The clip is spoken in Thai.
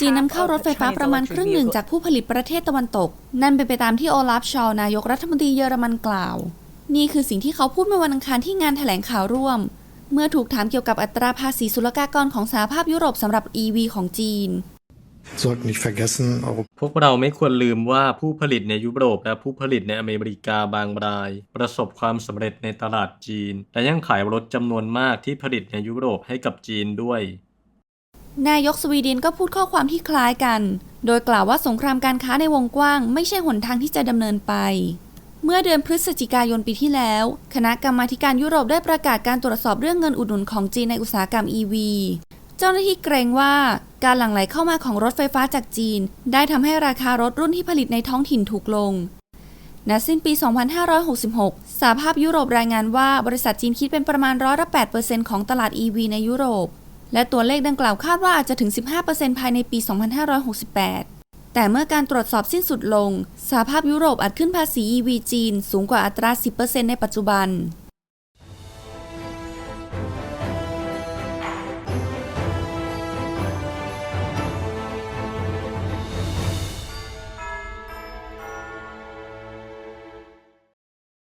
จีนนำเข้ารถไฟฟ้าประมาณครึ่งหนึ่งจากผู้ผลิตประเทศตะวันตก นั่นเป็นไปตามที่โอลาฟชอลนายกรัฐมนตรีเยอรมันกล่าว นี่คือสิ่งที่เขาพูดเมื่อวันอังคารที่งานแถลงข่าวร่วม เมื่อถูกถามเกี่ยวกับอัตราภาษีศุลกากรของสหภาพยุโรปสำหรับ EV ของจีน sollten nicht vergessen, Europa พวกเราไม่ควรลืมว่าผู้ผลิตในยุโรปและผู้ผลิตในอเมริกาบางราย ประสบความสำเร็จในตลาดจีน และยังขายรถจำนวนมากที่ผลิตในยุโรปให้กับจีนด้วย นายกสวีเดนก็พูดข้อความที่คล้ายกัน โดยกล่าวว่าสงครามการค้าในวงกว้าง ไม่ใช่หนทางที่จะดำเนินไป เมื่อเดือนพฤศจิกายนปีที่แล้ว คณะกรรมาการยุโรปได้ประกาศการตรวจสอบเรื่องเงินอุดหนุนของจีนในอุตสาหกรรม EV เจ้าหน้าที่เกรงว่าการหลั่งไหลเข้ามาของรถไฟฟ้าจากจีน ได้ทำให้ราคารถรุ่นที่ผลิตในท้องถิ่นถูกลงณสิ้นปี 2566สหภาพยุโรปรายงานว่าบริษัทจีนคิดเป็นประมาณร้อยละ8%ของตลาด EV ในยุโรป และตัวเลขดังกล่าวคาดว่าอาจจะถึง 15%ภายในปี 2568 แต่เมื่อการตรวจสอบสิ้นสุดลง สหภาพยุโรปอาจขึ้นภาษี EV จีน สูงกว่าอัตรา 10%ในปัจจุบัน